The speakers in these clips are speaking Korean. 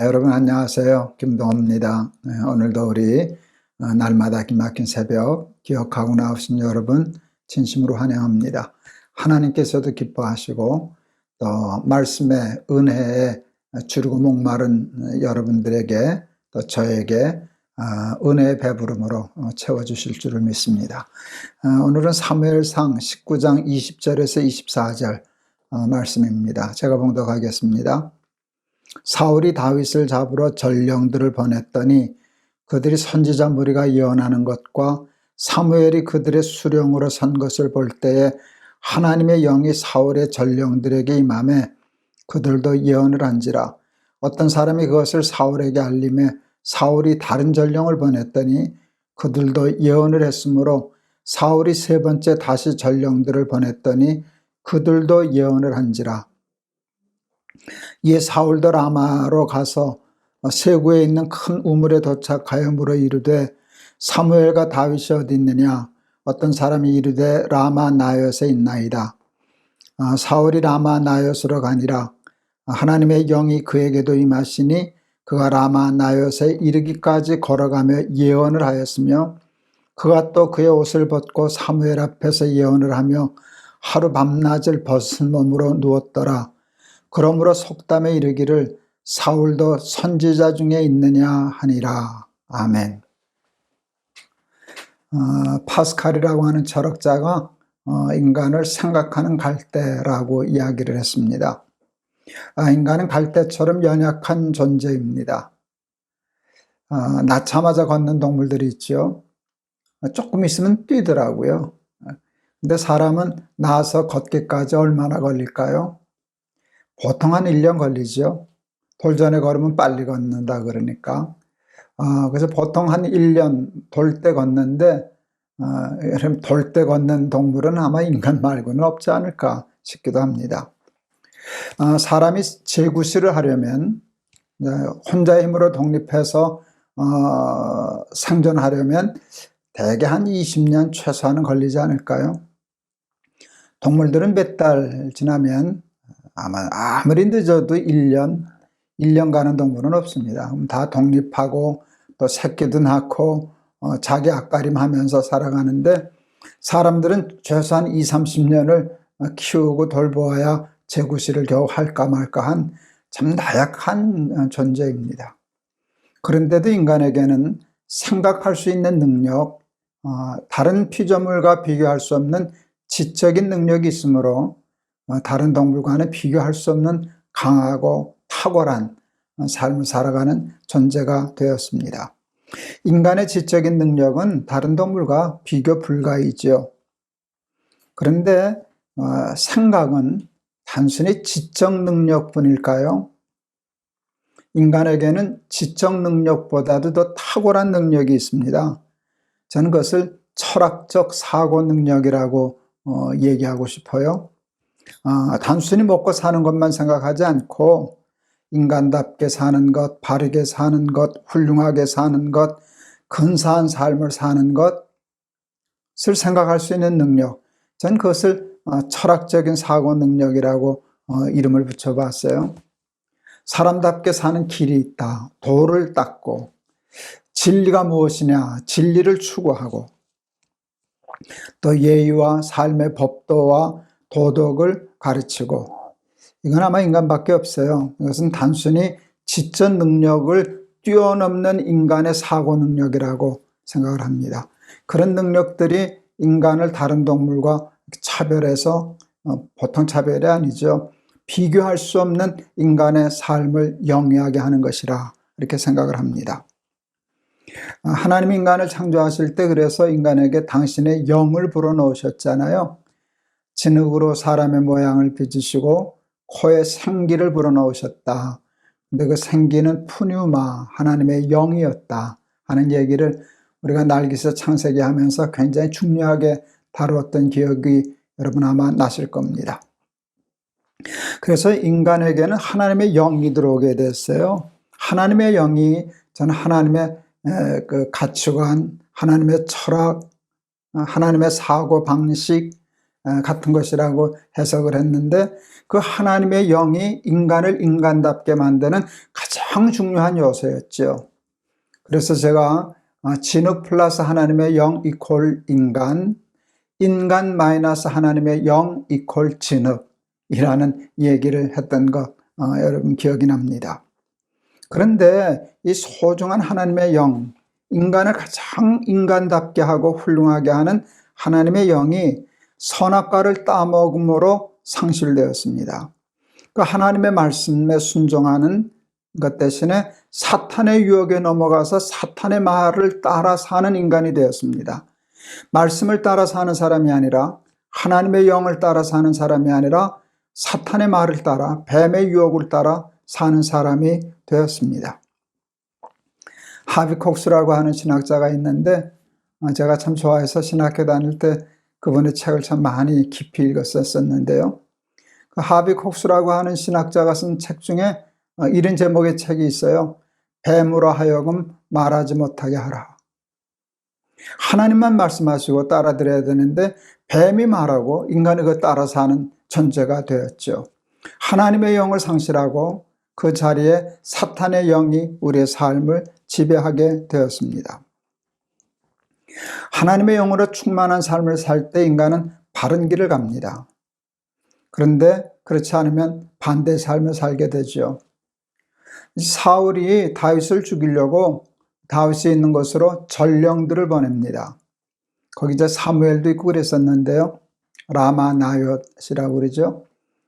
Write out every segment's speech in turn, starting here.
여러분 안녕하세요. 김동호입니다. 네, 오늘도 우리 어, 날마다 기막힌 새벽 기억하고 나오신 여러분 진심으로 환영합니다. 하나님께서도 기뻐하시고 또 말씀의 은혜에 주르고 목마른 여러분들에게 또 저에게 아, 은혜의 배부름으로 어, 채워주실 줄을 믿습니다. 어, 오늘은 사무엘상 19장 20절에서 24절 말씀입니다. 제가 봉독하겠습니다. 사울이 다윗을 잡으러 전령들을 보냈더니 그들이 선지자 무리가 예언하는 것과 사무엘이 그들의 수령으로 선 것을 볼 때에 하나님의 영이 사울의 전령들에게 임함에 그들도 예언을 한지라. 어떤 사람이 그것을 사울에게 알림해 사울이 다른 전령을 보냈더니 그들도 예언을 했으므로 사울이 세 번째 다시 전령들을 보냈더니 그들도 예언을 한지라 이 사울도 라마로 가서 세구에 있는 큰 우물에 도착하여 물어 이르되 사무엘과 다윗이 어디 있느냐? 어떤 사람이 이르되 라마 나엿에 있나이다. 아, 사울이 라마 나엿으로 가니라. 하나님의 영이 그에게도 임하시니 그가 라마 나엿에 이르기까지 걸어가며 예언을 하였으며 그가 또 그의 옷을 벗고 사무엘 앞에서 예언을 하며 하루 밤낮을 벗은 몸으로 누웠더라 그러므로 속담에 이르기를 사울도 선지자 중에 있느냐 하니라. 아멘. 어, 파스칼이라고 하는 철학자가 어, 인간을 생각하는 갈대라고 이야기를 했습니다. 아, 인간은 갈대처럼 연약한 존재입니다. 아, 낳자마자 걷는 동물들이 있죠. 조금 있으면 뛰더라고요. 근데 사람은 나서 걷기까지 얼마나 걸릴까요? 보통 한 1년 걸리죠. 돌전에 걸으면 빨리 걷는다 그러니까. 어, 그래서 보통 한 1년 돌 때 걷는데 어, 돌때 걷는 동물은 아마 인간 말고는 없지 않을까 싶기도 합니다. 어, 사람이 재구시를 하려면 혼자의 힘으로 독립해서 어, 생존하려면 대개 한 20년 최소한은 걸리지 않을까요? 동물들은 몇 달 지나면 아마 아무리 늦어도 1년, 1년 가는 동물은 없습니다. 그럼 다 독립하고 또 새끼도 낳고 어, 자기 앞가림 하면서 살아가는데 사람들은 최소한 2, 30년을 키우고 돌보아야 재구시를 겨우 할까 말까 한 참 나약한 존재입니다. 그런데도 인간에게는 생각할 수 있는 능력, 어, 다른 피조물과 비교할 수 없는 지적인 능력이 있으므로 어, 다른 동물과는 비교할 수 없는 강하고 탁월한 어, 삶을 살아가는 존재가 되었습니다. 인간의 지적인 능력은 다른 동물과 비교 불가이죠. 그런데 어, 생각은 단순히 지적 능력뿐일까요? 인간에게는 지적 능력보다도 더 탁월한 능력이 있습니다. 저는 그것을 철학적 사고 능력이라고 얘기하고 싶어요. 어, 단순히 먹고 사는 것만 생각하지 않고 인간답게 사는 것, 바르게 사는 것, 훌륭하게 사는 것, 근사한 삶을 사는 것을 생각할 수 있는 능력. 전 그것을 어, 철학적인 사고 능력이라고 어, 이름을 붙여봤어요. 사람답게 사는 길이 있다. 도를 닦고 진리가 무엇이냐? 진리를 추구하고 또 예의와 삶의 법도와 도덕을 가르치고 이건 아마 인간밖에 없어요. 이것은 단순히 지적 능력을 뛰어넘는 인간의 사고 능력이라고 생각을 합니다. 그런 능력들이 인간을 다른 동물과 차별해서 어, 보통 차별이 아니죠. 비교할 수 없는 인간의 삶을 영위하게 하는 것이라 이렇게 생각을 합니다. 아, 하나님 인간을 창조하실 때 그래서 인간에게 당신의 영을 불어넣으셨잖아요. 진흙으로 사람의 모양을 빚으시고 코에 생기를 불어넣으셨다. 근데 그 생기는 푸뉴마 하나님의 영이었다 하는 얘기를 우리가 날기서 창세기 하면서 굉장히 중요하게 다루었던 기억이 여러분 아마 나실 겁니다. 그래서 인간에게는 하나님의 영이 들어오게 됐어요. 하나님의 영이 저는 하나님의 그 가치관, 하나님의 철학, 하나님의 사고 방식, 어, 같은 것이라고 해석을 했는데 그 하나님의 영이 인간을 인간답게 만드는 가장 중요한 요소였죠. 그래서 제가 어, 진흙 플러스 하나님의 영 이퀄 인간, 인간 마이너스 하나님의 영 이퀄 진흙이라는 얘기를 했던 것 어, 여러분 기억이 납니다. 그런데 이 소중한 하나님의 영, 인간을 가장 인간답게 하고 훌륭하게 하는 하나님의 영이 선악과를 따먹음으로 상실되었습니다. 그 하나님의 말씀에 순종하는 것 대신에 사탄의 유혹에 넘어가서 사탄의 말을 따라 사는 인간이 되었습니다. 말씀을 따라 사는 사람이 아니라 하나님의 영을 따라 사는 사람이 아니라 사탄의 말을 따라 뱀의 유혹을 따라 사는 사람이 되었습니다. 하비콕스라고 하는 신학자가 있는데 어, 제가 참 좋아해서 신학교 다닐 때 그분의 책을 참 많이 깊이 읽었었는데요. 그 하비 콕스라고 하는 신학자가 쓴 책 중에 어, 이런 제목의 책이 있어요. 뱀으로 하여금 말하지 못하게 하라. 하나님만 말씀하시고 따라 들어야 되는데 뱀이 말하고 인간이 그 따라서 하는 존재가 되었죠. 하나님의 영을 상실하고 그 자리에 사탄의 영이 우리의 삶을 지배하게 되었습니다. 하나님의 영으로 충만한 삶을 살 때 인간은 바른 길을 갑니다. 그런데 그렇지 않으면 반대 삶을 살게 되죠. 사울이 다윗을 죽이려고 다윗이 있는 곳으로 전령들을 보냅니다. 거기 이제 사무엘도 있고 그랬었는데요. 라마 나요이라고 그러죠.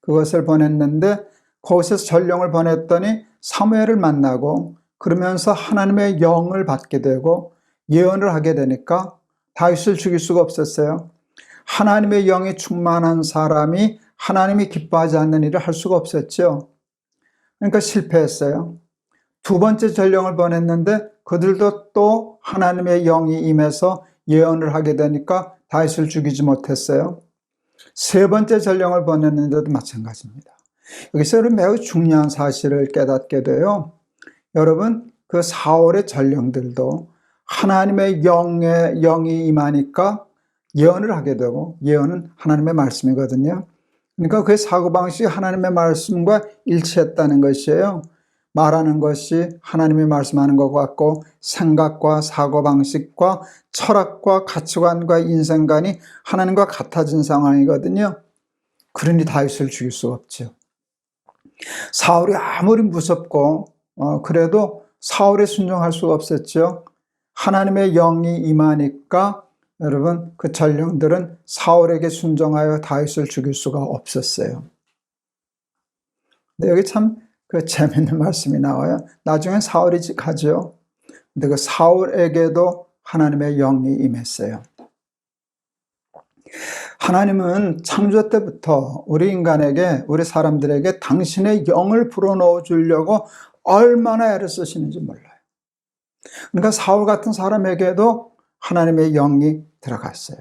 그것을 보냈는데 거기서 전령을 보냈더니 사무엘을 만나고 그러면서 하나님의 영을 받게 되고 예언을 하게 되니까 다윗을 죽일 수가 없었어요. 하나님의 영이 충만한 사람이 하나님이 기뻐하지 않는 일을 할 수가 없었죠. 그러니까 실패했어요. 두 번째 전령을 보냈는데 그들도 또 하나님의 영이 임해서 예언을 하게 되니까 다윗을 죽이지 못했어요. 세 번째 전령을 보냈는데도 마찬가지입니다. 여기서 매우 중요한 사실을 깨닫게 돼요. 여러분, 그 사월의 전령들도 하나님의 영의 영이 임하니까 예언을 하게 되고 예언은 하나님의 말씀이거든요. 그러니까 그 사고방식이 하나님의 말씀과 일치했다는 것이에요. 말하는 것이 하나님이 말씀하는 것 같고 생각과 사고방식과 철학과 가치관과 인생관이 하나님과 같아진 상황이거든요. 그러니 다윗을 죽일 수 없죠. 사울이 아무리 무섭고 어, 그래도 사울에 순종할 수가 없었죠. 하나님의 영이 임하니까 여러분 그 전령들은 사울에게 순종하여 다윗을 죽일 수가 없었어요. 근데 여기 참 그 재밌는 말씀이 나와요. 나중엔 사울이 가죠. 근데 그 사울에게도 하나님의 영이 임했어요. 하나님은 창조 때부터 우리 인간에게, 우리 사람들에게 당신의 영을 불어넣어 주려고 얼마나 애를 쓰시는지 몰라요. 그러니까 사울 같은 사람에게도 하나님의 영이 들어갔어요.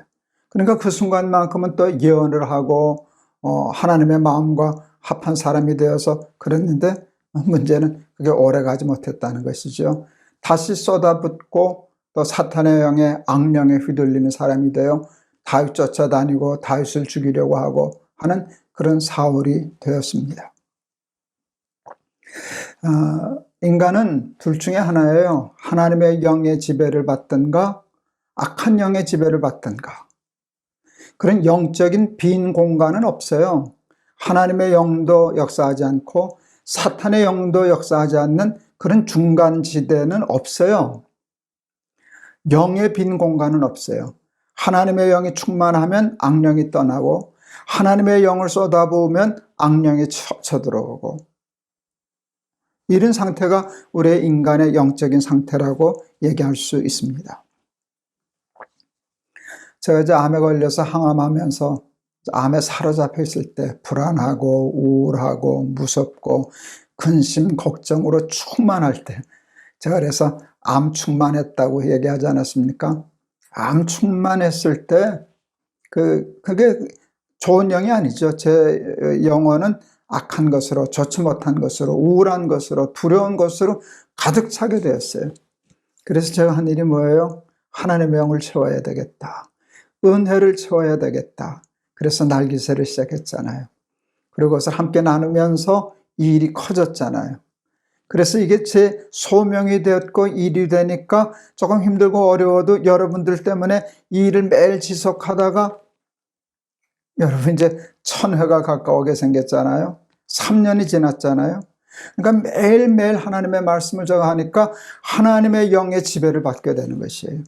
그러니까 그 순간만큼은 또 예언을 하고 어, 하나님의 마음과 합한 사람이 되어서 그랬는데 문제는 그게 오래 가지 못했다는 것이죠. 다시 쏟아붓고 또 사탄의 영에 악령에 휘둘리는 사람이 되어 다윗 쫓아다니고 다윗을 죽이려고 하고 하는 그런 사울이 되었습니다. 어, 인간은 둘 중에 하나예요. 하나님의 영의 지배를 받든가 악한 영의 지배를 받든가. 그런 영적인 빈 공간은 없어요. 하나님의 영도 역사하지 않고 사탄의 영도 역사하지 않는 그런 중간 지대는 없어요. 영의 빈 공간은 없어요. 하나님의 영이 충만하면 악령이 떠나고 하나님의 영을 쏟아부으면 악령이 쳐들어오고 이런 상태가 우리의 인간의 영적인 상태라고 얘기할 수 있습니다. 제가 이제 암에 걸려서 항암하면서 암에 사로잡혀 있을 때 불안하고 우울하고 무섭고 근심, 걱정으로 충만할 때 제가 그래서 암 충만했다고 얘기하지 않았습니까? 암 충만했을 때 그, 그게 좋은 영이 아니죠. 제 영혼은 악한 것으로, 좋지 못한 것으로, 우울한 것으로, 두려운 것으로 가득 차게 되었어요. 그래서 제가 한 일이 뭐예요? 하나님의 영을 채워야 되겠다. 은혜를 채워야 되겠다. 그래서 날기새를 시작했잖아요. 그리고 그것을 함께 나누면서 이 일이 커졌잖아요. 그래서 이게 제 소명이 되었고 일이 되니까 조금 힘들고 어려워도 여러분들 때문에 이 일을 매일 지속하다가 여러분 이제 천회가 가까우게 생겼잖아요. 3년이 지났잖아요. 그러니까 매일매일 하나님의 말씀을 제가 하니까 하나님의 영의 지배를 받게 되는 것이에요.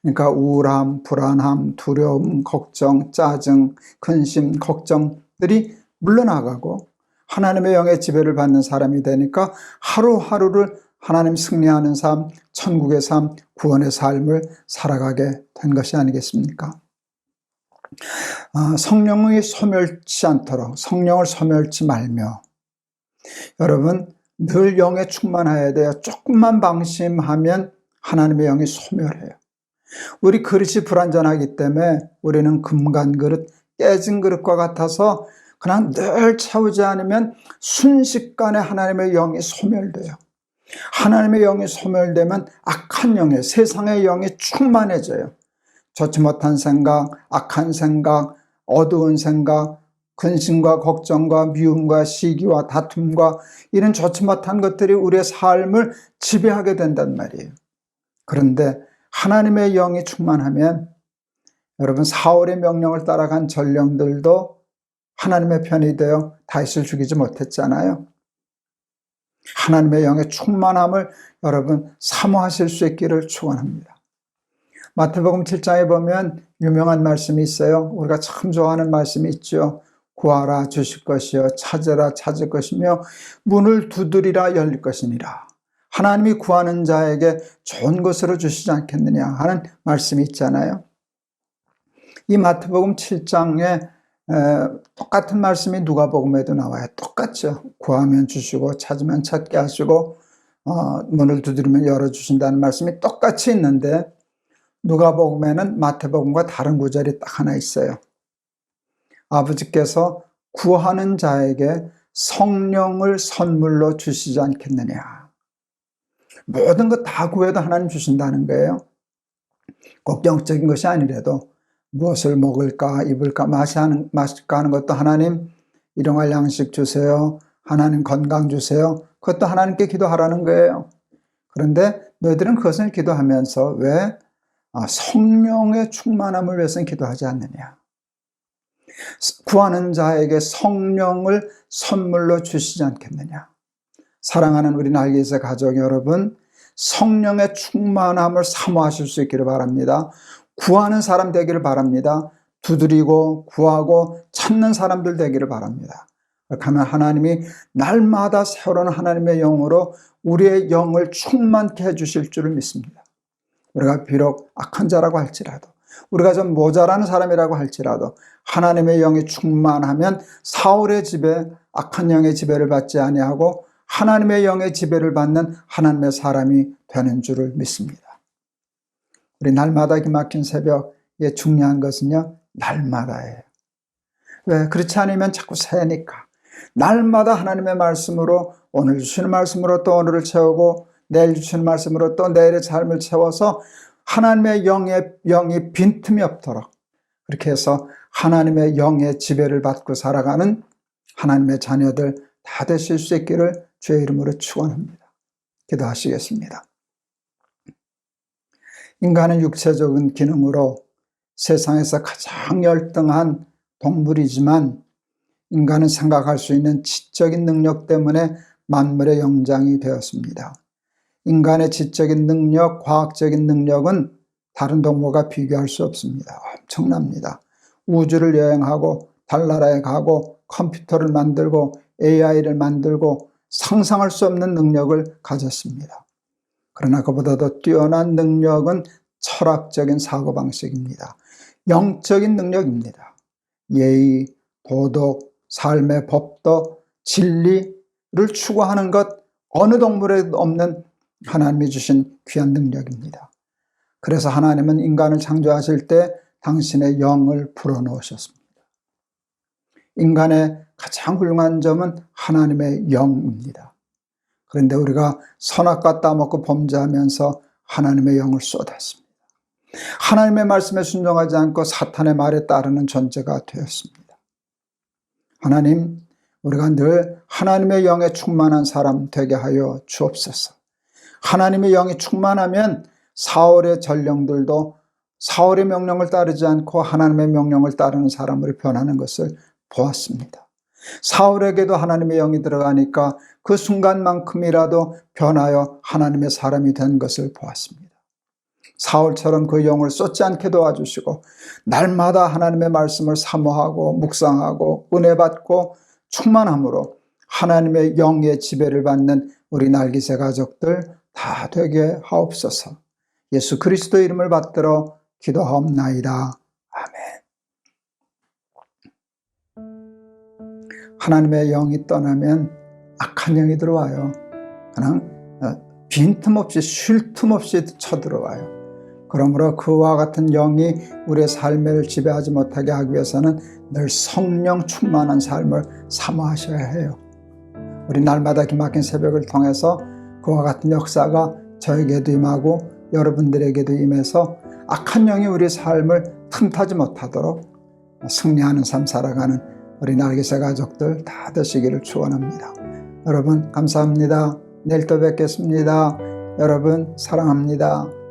그러니까 우울함, 불안함, 두려움, 걱정, 짜증, 근심, 걱정들이 물러나가고 하나님의 영의 지배를 받는 사람이 되니까 하루하루를 하나님 승리하는 삶, 천국의 삶, 구원의 삶을 살아가게 된 것이 아니겠습니까? 아, 성령이 소멸치 않도록 성령을 소멸치 말며 여러분 늘 영에 충만해야 돼요. 조금만 방심하면 하나님의 영이 소멸해요. 우리 그릇이 불완전하기 때문에 우리는 금간 그릇, 깨진 그릇과 같아서 그냥 늘 채우지 않으면 순식간에 하나님의 영이 소멸돼요. 하나님의 영이 소멸되면 악한 영에 세상의 영이 충만해져요. 좋지 못한 생각, 악한 생각, 어두운 생각, 근심과 걱정과 미움과 시기와 다툼과 이런 좋지 못한 것들이 우리의 삶을 지배하게 된단 말이에요. 그런데 하나님의 영이 충만하면 여러분 사울의 명령을 따라간 전령들도 하나님의 편이 되어 다윗을 죽이지 못했잖아요. 하나님의 영의 충만함을 여러분 사모하실 수 있기를 축원합니다. 마태복음 7장에 보면 유명한 말씀이 있어요. 우리가 참 좋아하는 말씀이 있죠. 구하라 주실 것이요 찾으라 찾을 것이며 문을 두드리라 열릴 것이니라. 하나님이 구하는 자에게 좋은 것으로 주시지 않겠느냐 하는 말씀이 있잖아요. 이 마태복음 7장에 똑같은 말씀이 누가복음에도 나와요. 똑같죠. 구하면 주시고 찾으면 찾게 하시고 어, 문을 두드리면 열어주신다는 말씀이 똑같이 있는데 누가복음에는 마태복음과 다른 구절이 딱 하나 있어요. 아버지께서 구하는 자에게 성령을 선물로 주시지 않겠느냐. 모든 것 다 구해도 하나님 주신다는 거예요. 꼭 영적인 것이 아니라도 무엇을 먹을까, 입을까, 마실까 하는 것도 하나님 일용할 양식 주세요. 하나님 건강 주세요. 그것도 하나님께 기도하라는 거예요. 그런데 너희들은 그것을 기도하면서 왜 아, 성령의 충만함을 위해서는 기도하지 않느냐. 구하는 자에게 성령을 선물로 주시지 않겠느냐. 사랑하는 우리 날개새 가족 여러분, 성령의 충만함을 사모하실 수 있기를 바랍니다. 구하는 사람 되기를 바랍니다. 두드리고 구하고 찾는 사람들 되기를 바랍니다. 하면 하나님이 날마다 새로운 하나님의 영으로 우리의 영을 충만케 해주실 줄을 믿습니다. 우리가 비록 악한 자라고 할지라도 우리가 좀 모자라는 사람이라고 할지라도 하나님의 영이 충만하면 사울의 지배, 악한 영의 지배를 받지 아니하고 하나님의 영의 지배를 받는 하나님의 사람이 되는 줄을 믿습니다. 우리 날마다 기막힌 새벽에 중요한 것은요, 날마다예요. 왜? 그렇지 않으면 자꾸 새니까. 날마다 하나님의 말씀으로 오늘 주시는 말씀으로 또 오늘을 채우고 내일 주시는 말씀으로 또 내일의 삶을 채워서 하나님의 영의 영이 빈틈이 없도록 그렇게 해서 하나님의 영의 지배를 받고 살아가는 하나님의 자녀들 다 되실 수 있기를 주의 이름으로 축원합니다. 기도하시겠습니다. 인간은 육체적인 기능으로 세상에서 가장 열등한 동물이지만 인간은 생각할 수 있는 지적인 능력 때문에 만물의 영장이 되었습니다. 인간의 지적인 능력, 과학적인 능력은 다른 동물과 비교할 수 없습니다. 엄청납니다. 우주를 여행하고 달나라에 가고 컴퓨터를 만들고 AI를 만들고 상상할 수 없는 능력을 가졌습니다. 그러나 그보다도 뛰어난 능력은 철학적인 사고방식입니다. 영적인 능력입니다. 예의, 도덕, 삶의 법도, 진리를 추구하는 것 어느 동물에도 없는 하나님이 주신 귀한 능력입니다. 그래서 하나님은 인간을 창조하실 때 당신의 영을 불어넣으셨습니다. 인간의 가장 훌륭한 점은 하나님의 영입니다. 그런데 우리가 선악과 따먹고 범죄하면서 하나님의 영을 쏟았습니다. 하나님의 말씀에 순종하지 않고 사탄의 말에 따르는 존재가 되었습니다. 하나님, 우리가 늘 하나님의 영에 충만한 사람 되게 하여 주옵소서. 하나님의 영이 충만하면 사울의 전령들도 사울의 명령을 따르지 않고 하나님의 명령을 따르는 사람으로 변하는 것을 보았습니다. 사울에게도 하나님의 영이 들어가니까 그 순간만큼이라도 변하여 하나님의 사람이 된 것을 보았습니다. 사울처럼 그 영을 쏟지 않게 도와주시고 날마다 하나님의 말씀을 사모하고 묵상하고 은혜 받고 충만함으로 하나님의 영의 지배를 받는 우리 날기새 가족들 다 되게 하옵소서. 예수 그리스도 이름을 받들어 기도하옵나이다. 아멘. 하나님의 영이 떠나면 악한 영이 들어와요. 그냥 어, 빈틈없이 쉴 틈 없이 쳐들어와요. 그러므로 그와 같은 영이 우리의 삶을 지배하지 못하게 하기 위해서는 늘 성령 충만한 삶을 사모하셔야 해요. 우리 날마다 기막힌 새벽을 통해서 그와 같은 역사가 저에게도 임하고 여러분들에게도 임해서 악한 영이 우리 삶을 틈타지 못하도록 승리하는 삶 살아가는 우리 날개새 가족들 다 되시기를 축원합니다. 여러분 감사합니다. 내일 또 뵙겠습니다. 여러분 사랑합니다.